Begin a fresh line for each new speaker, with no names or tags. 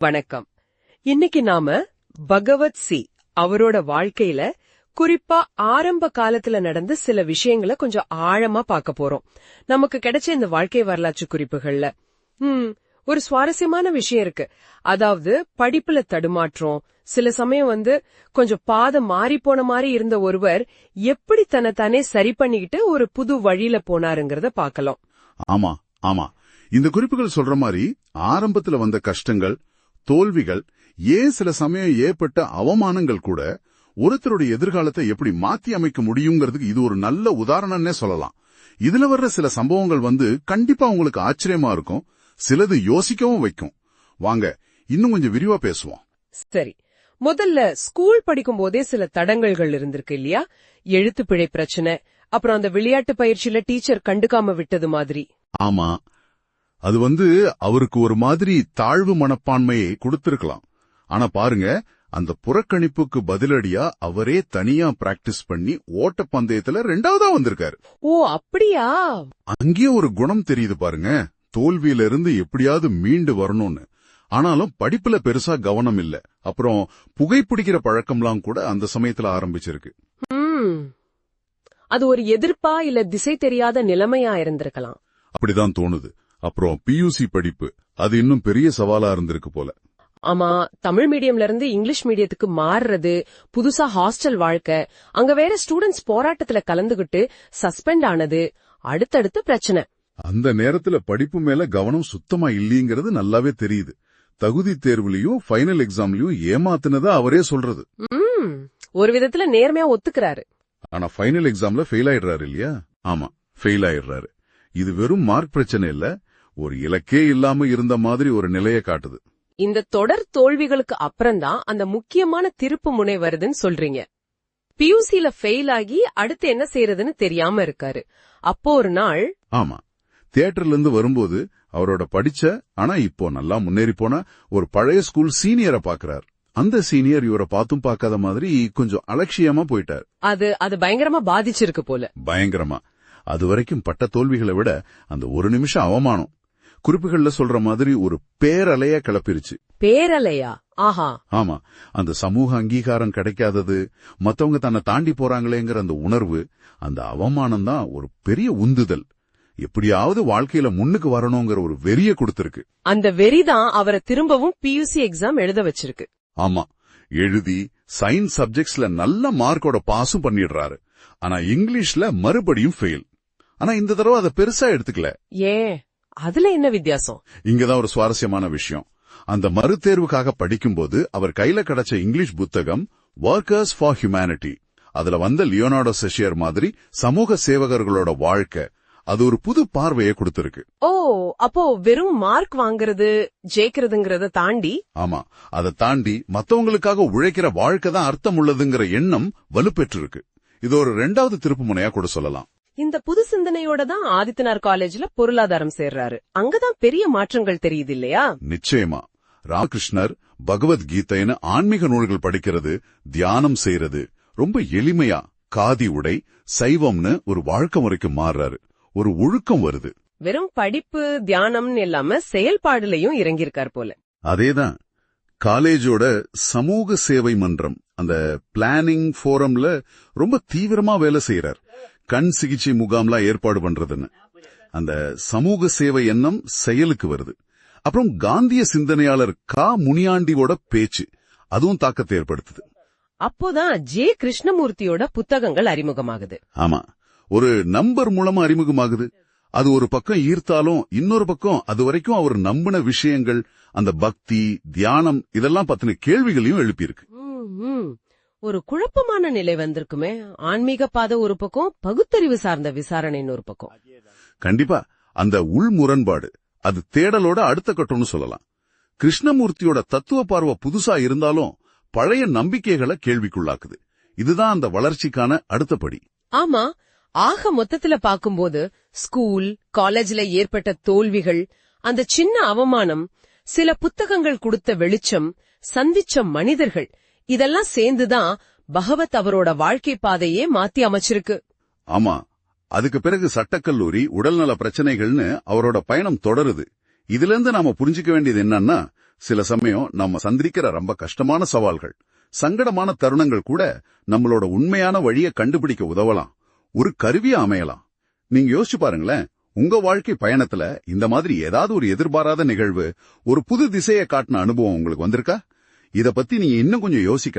வணக்கம். இன்னைக்கு நாம பகவத் சி அவரோட வாழ்க்கையில குறிப்பா ஆரம்ப காலத்துல நடந்த சில விஷயங்களை கொஞ்சம் ஆழமா பார்க்க போறோம். நமக்கு கிடைச்ச இந்த வாழ்க்கை வரலாற்று குறிப்புகள்ல. ம் ஒரு சுவாரஸ்யமான விஷயம் இருக்கு. அதாவது படிப்புல தடுமாற்றம். சில சமயம் வந்து கொஞ்சம் பாதை மாறி போன மாதிரி இருந்த ஒருவர் எப்படி தன்னை தானே சரி பண்ணிக்கிட்டு ஒரு புது வழியில போனாருங்கிறத பாக்கலாம்
ஆமா ஆமா. இந்த குறிப்புகள் சொல்ற மாதிரி ஆரம்பத்துல வந்த கஷ்டங்கள் தோல்விகள் ஏன் சில சமயம் ஏற்பட்ட அவமானங்கள் கூட ஒருத்தருடைய எதிர்காலத்தை எப்படி மாத்தி அமைக்க முடியுங்கிறதுக்கு இது ஒரு நல்ல உதாரணம்னே சொல்லலாம். இதுல வர்ற சில சம்பவங்கள் வந்து கண்டிப்பா உங்களுக்கு ஆச்சரியமா இருக்கும். சிலது யோசிக்கவும் வைக்கும். வாங்க இன்னும் கொஞ்சம் விரிவா பேசுவோம்.
சரி. முதல்ல ஸ்கூல் படிக்கும் போதே சில தடங்கல்கள் இருந்திருக்கு இல்லையா? எழுத்து பிழை பிரச்சனை அப்புறம் அந்த விளையாட்டு பயிற்சியில டீச்சர் கண்டுக்காம விட்டது மாதிரி.
ஆமா. அது வந்து அவருக்கு ஒரு மாதிரி தாழ்வு மனப்பான்மையை கொடுத்திருக்கலாம். ஆனா பாருங்க அந்த புறக்கணிப்புக்கு பதிலடியா அவரே தனியா பிராக்டிஸ் பண்ணி ஓட்டப்பந்தயத்துல ரெண்டாவதா வந்திருக்காரு.
ஓ அப்படியா?
அங்கேயே ஒரு குணம் தெரியுது பாருங்க. தோல்வியில இருந்து எப்படியாவது மீண்டு வரணும்னு. ஆனாலும் படிப்புல பெருசா கவனம் இல்ல. அப்புறம் புகைப்பிடிக்கிற பழக்கம்லாம் கூட அந்த சமயத்துல ஆரம்பிச்சிருக்கு.
அது ஒரு எதிர்ப்பா இல்ல திசை தெரியாத நிலைமையா இருந்திருக்கலாம்.
அப்படிதான் தோணுது. அப்புறம் பியூசி படிப்பு. அது இன்னும் பெரிய சவாலா இருந்திருக்கு போல.
ஆமா தமிழ் மீடியம்ல இருந்து இங்கிலீஷ் மீடியத்துக்கு மாறுறது புதுசா ஹாஸ்டல் வாழ்க்கை அங்க வேற ஸ்டூடெண்ட்ஸ் போராட்டத்துல கலந்துகிட்டு சஸ்பெண்ட் ஆனது அடுத்தடுத்து பிரச்சனை.
அந்த நேரத்துல படிப்பு மேல கவனம் சுத்தமா இல்லீங்கிறது நல்லாவே தெரியுது. தகுதி தேர்வுலயும் ஃபைனல் எக்ஸாம்லயும் ஏமாத்துனதா அவரே சொல்றது.
ஒரு விதத்துல நேர்மையா ஒத்துக்கிறாரு.
ஆனா ஃபைனல் எக்ஸாம்ல ஃபெயில் ஆயிடுறாரு இல்லையா? ஆமா ஃபெயில் ஆயிடுறாரு. இது வெறும் மார்க் பிரச்சனை இல்ல ஒரு இலக்கே இல்லாம இருந்த மாதிரி ஒரு நிலையை காட்டுது.
இந்த தொடர் தோல்விகளுக்கு அப்புறம்தான் அந்த முக்கியமான திருப்பு முனை வருதுன்னு சொல்றீங்க. பியூசில ஃபெயில் ஆகி அடுத்து என்ன செய்யறதுன்னு தெரியாம இருக்காரு. அப்போ ஒரு நாள்
ஆமா. தியேட்டர்ல இருந்து வரும்போது அவரோட படிச்ச ஆனா இப்போ நல்லா முன்னேறி போன ஒரு பழைய ஸ்கூல் சீனியரை பாக்குறார். அந்த சீனியர் இவரை பார்த்தும் பார்க்காத மாதிரி கொஞ்சம் அலட்சியமா போயிட்டார்.
அது அது பயங்கரமா பாதிச்சிருக்கு போல.
பயங்கரமா. அது வரைக்கும் பட்ட தோல்விகளை விட அந்த ஒரு நிமிஷம் அவமானம். குறிப்புகள்ல சொல்ற மாதிரி ஒரு பேரலைய கிளப்பிருச்சு.
பேரலையா? ஆஹா.
ஆமா. அந்த சமூக அங்கீகாரம் கிடைக்காதது மத்தவங்க தன்னை தாண்டி போறாங்களேங்கிற அந்த உணர்வு அந்த அவமானம் தான் ஒரு பெரிய உந்துதல். எப்படியாவது வாழ்க்கையில முன்னுக்கு வரணுங்கிற ஒரு வெறிய கொடுத்திருக்கு.
அந்த வெறிதான் அவரை திரும்பவும் பியூசி எக்ஸாம் எழுத வச்சிருக்கு.
ஆமா. எழுதி சயின்ஸ் சப்ஜெக்ட்ஸ்ல நல்ல மார்க்கோட பாஸும் பண்ணிடுறாரு. ஆனா இங்கிலீஷ்ல மறுபடியும் ஃபெயில் ஆனா இந்த தடவை அதை பெருசா எடுத்துக்கல.
ஏன்? அதுல என்ன வித்தியாசம்?
இங்கதான் ஒரு சுவாரஸ்யமான விஷயம். அந்த மறுதேர்வுக்காக படிக்கும்போது அவர் கையில கிடைச்ச இங்கிலீஷ் புத்தகம் ஒர்க்கர்ஸ் ஃபார் ஹியூமனிட்டி அதுல வந்த லியோனார்டோ செஷியர் மாதிரி சமூக சேவகர்களோட வாழ்க்கை அது ஒரு புது பார்வையை கொடுத்திருக்கு.
ஓ அப்போ வெறும் மார்க் வாங்குறது ஜெயிக்கிறதுங்கறத தாண்டி?
ஆமா அதை தாண்டி மத்தவங்களுக்காக உழைக்கிற வாழ்க்கை தான் அர்த்தம் உள்ளதுங்கிற எண்ணம் வலுப்பெற்றிருக்கு. இது ஒரு ரெண்டாவது திருப்பு முனையா கூட சொல்லலாம்.
இந்த புது சிந்தனையோட தான் ஆதித்தனார் காலேஜ்ல பொருளாதாரம் சேர்றாரு. அங்கதான் பெரிய மாற்றங்கள் தெரியுது இல்லையா?
நிச்சயமா. ராமகிருஷ்ணர் பகவத்கீதைன்னு ஆன்மீக நூல்கள் படிக்கிறது தியானம் செய்யறது ரொம்ப எளிமையா காதி உடை சைவம்னு ஒரு வாழ்க்கை முறைக்கு மாறுறாரு. ஒரு ஒழுக்கம் வருது.
வெறும் படிப்பு தியானம்னு இல்லாம செயல்பாடுலயும் இறங்கியிருக்கார் போல.
அதேதான். காலேஜோட சமூக சேவை மன்றம் அந்த பிளானிங் ஃபோரம்ல ரொம்ப தீவிரமா வேலை செய்யறார் கண் சிகிச்சை முகாம்லாம் ஏற்பாடு பண்றதுன்னு. அந்த சமூக சேவை எண்ணம் செயலுக்கு வருது. அப்புறம் காந்திய சிந்தனையாளர் கா முனியாண்டியோட பேச்சு அதுவும் தாக்கத்தை ஏற்படுத்துது.
அப்போதான் ஜே கிருஷ்ணமூர்த்தியோட புத்தகங்கள் அறிமுகமாகுது.
ஆமா. ஒரு நம்பர் மூலமா அறிமுகமாகுது. அது ஒரு பக்கம் ஈர்த்தாலும் இன்னொரு பக்கம் அது வரைக்கும் அவர் நம்பின விஷயங்கள் அந்த பக்தி தியானம் இதெல்லாம் பத்தின கேள்விகளையும் எழுப்பியிருக்கு.
ஒரு குழப்பமான நிலை வந்திருக்குமே. ஆன்மீக பாதை ஒரு பக்கம் பகுத்தறிவு சார்ந்த விசாரணைன்னு ஒரு பக்கம்.
கண்டிப்பா அந்த உள் முரண்பாடு அது தேடலோட அடுத்த கட்டம்னு சொல்லலாம். கிருஷ்ணமூர்த்தியோட தத்துவ பார்வை புதுசா இருந்தாலும் பழைய நம்பிக்கைகளை கேள்விக்குள்ளாக்குது. இதுதான் அந்த வளர்ச்சிக்கான அடுத்த படி.
ஆமா ஆக மொத்தத்துல பாக்கும்போது ஸ்கூல் காலேஜ்ல ஏற்பட்ட தோல்விகள் அந்த சின்ன அவமானம் சில புத்தகங்கள் கொடுத்த வெளிச்சம் சந்திச்ச மனிதர்கள் இதெல்லாம் சேர்ந்துதான் பகவத் அவரோட வாழ்க்கை பாதையே மாத்தி அமைச்சிருக்கு.
ஆமா அதுக்கு பிறகு சட்டக்கல்லூரி உடல்நல பிரச்சனைகள்னு அவரோட பயணம் தொடருது. இதுல இருந்து நாம புரிஞ்சுக்க வேண்டியது என்னன்னா சில சமயம் நாம சந்திக்கிற ரொம்ப கஷ்டமான சவால்கள் சங்கடமான தருணங்கள் கூட நம்மளோட உண்மையான வழியை கண்டுபிடிக்க உதவலாம் ஒரு கருவியா அமையலாம். நீங்க யோசிச்சு பாருங்களேன் உங்க வாழ்க்கை பயணத்துல இந்த மாதிரி ஏதாவது ஒரு எதிர்பாராத நிகழ்வு ஒரு புது திசையை காட்டின அனுபவம் உங்களுக்கு வந்திருக்கா? இத பத்தி நீங்க இன்னும் கொஞ்சம் யோசிக்கலாம்.